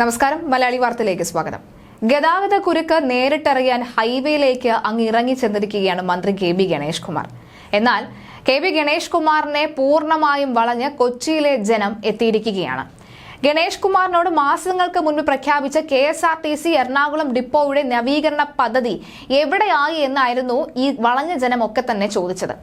നമസ്കാരം മലയാളി വാർത്തയിലേക്ക് സ്വാഗതം. ഗതാഗത കുരുക്ക് നേരിട്ടറിയാൻ ഹൈവേയിലേക്ക് അങ്ങ് ഇറങ്ങി ചെന്നിരിക്കുകയാണ് മന്ത്രി കെ ബി ഗണേഷ് കുമാർ. എന്നാൽ കെ ബി ഗണേഷ് കുമാറിനെ പൂർണമായും വളഞ്ഞ് കൊച്ചിയിലെ ജനം എത്തിയിരിക്കുകയാണ്. ഗണേഷ് കുമാറിനോട് മാസങ്ങൾക്ക് മുൻപ് പ്രഖ്യാപിച്ച K S R T C Ernakulam ഡിപ്പോയുടെ നവീകരണ പദ്ധതി എവിടെയായി എന്നായിരുന്നു ഈ വളഞ്ഞ ജനമൊക്കെ തന്നെ ചോദിച്ചത്.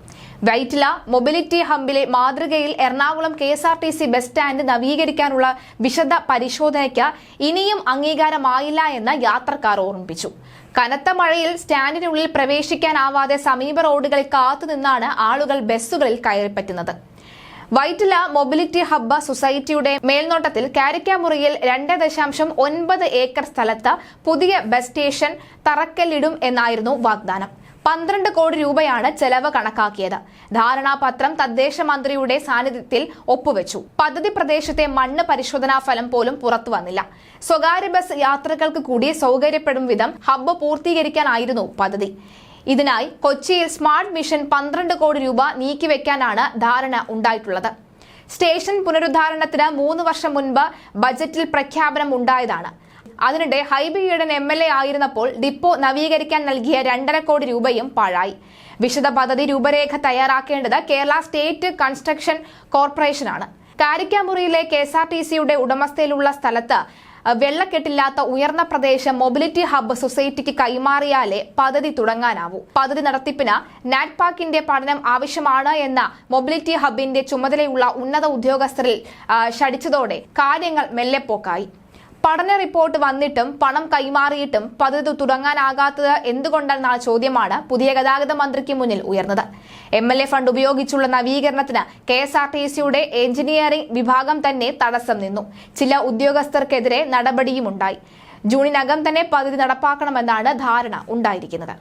വൈറ്റില മൊബിലിറ്റി ഹബിലെ മാതൃകയിൽ Ernakulam K S R T C bus stand നവീകരിക്കാനുള്ള വിശദ പരിശോധനയ്ക്ക് ഇനിയും അംഗീകാരമായില്ല എന്ന് യാത്രക്കാർ ഓർമ്മിപ്പിച്ചു. കനത്ത മഴയിൽ സ്റ്റാൻഡിനുള്ളിൽ പ്രവേശിക്കാനാവാതെ സമീപ റോഡുകളിൽ കാത്തുനിന്നാണ് ആളുകൾ ബസ്സുകളിൽ കയറിപ്പറ്റുന്നത്. വൈറ്റില മൊബിലിറ്റി ഹബ്ബ സൊസൈറ്റിയുടെ മേൽനോട്ടത്തിൽ കാരിക്കാമുറിയിൽ രണ്ട് ദശാംശം ഒൻപത് ഏക്കർ സ്ഥലത്ത് പുതിയ ബസ് സ്റ്റേഷൻ തറക്കല്ലിടും എന്നായിരുന്നു വാഗ്ദാനം. പന്ത്രണ്ട് കോടി രൂപയാണ് ചെലവ് കണക്കാക്കിയത്. ധാരണാപത്രം തദ്ദേശ മന്ത്രിയുടെ സാന്നിധ്യത്തിൽ ഒപ്പുവെച്ചു. പദ്ധതി പ്രദേശത്തെ മണ്ണ് പരിശോധനാ ഫലം പോലും പുറത്തു വന്നില്ല. സ്വകാര്യ ബസ് യാത്രകൾക്ക് കൂടി സൗകര്യപ്പെടും വിധം ഹബ്ബ് പൂർത്തീകരിക്കാനായിരുന്നു പദ്ധതി. ഇതിനായി കൊച്ചിയിൽ സ്മാർട്ട് മിഷൻ പന്ത്രണ്ട് കോടി രൂപ നീക്കിവെക്കാനാണ് ധാരണ ഉണ്ടായിട്ടുള്ളത്. സ്റ്റേഷൻ പുനരുദ്ധാരണത്തിന് മൂന്ന് വർഷം മുൻപ് ബജറ്റിൽ പ്രഖ്യാപനം ഉണ്ടായതാണ്. അതിനിടെ Hibi Eden M L A ആയിരുന്നപ്പോൾ ഡിപ്പോ നവീകരിക്കാൻ നൽകിയ രണ്ടര കോടി രൂപയും പാഴായി. വിശദ പദ്ധതി രൂപരേഖ തയ്യാറാക്കേണ്ടത് കേരള സ്റ്റേറ്റ് കൺസ്ട്രക്ഷൻ കോർപ്പറേഷനാണ്. കാരിക്കാമുറിയിലെ കെ എസ് ആർ ടി സിയുടെ ഉടമസ്ഥയിലുള്ള സ്ഥലത്ത് വെള്ളക്കെട്ടില്ലാത്ത ഉയർന്ന പ്രദേശം മൊബിലിറ്റി ഹബ്ബ് സൊസൈറ്റിക്ക് കൈമാറിയാലേ പദ്ധതി തുടങ്ങാനാവൂ. പദ്ധതി നടത്തിപ്പിന് നാറ്റ്പാക്കിന്റെ പഠനം ആവശ്യമാണ് എന്ന മൊബിലിറ്റി ഹബിന്റെ ചുമതലയുള്ള ഉന്നത ഉദ്യോഗസ്ഥരിൽ ഷടിച്ചതോടെ കാര്യങ്ങൾ മെല്ലെപ്പോക്കായി പഠന റിപ്പോർട്ട് വന്നിട്ടും പണം കൈമാറിയിട്ടും പദ്ധതി തുടങ്ങാനാകാത്തത് എന്തുകൊണ്ടെന്ന ചോദ്യമാണ് പുതിയ ഗതാഗത മന്ത്രിക്ക് മുന്നിൽ ഉയർന്നത്. എം എൽ എ ഫണ്ട് ഉപയോഗിച്ചുള്ള നവീകരണത്തിന് കെ എസ് ആർ ടി സിയുടെ എഞ്ചിനീയറിംഗ് വിഭാഗം തന്നെ തടസ്സം നിന്നു. ചില ഉദ്യോഗസ്ഥർക്കെതിരെ നടപടിയുമുണ്ടായി ജൂണിനകം തന്നെ പദ്ധതി നടപ്പാക്കണമെന്നാണ് ധാരണ ഉണ്ടായിരിക്കുന്നത്.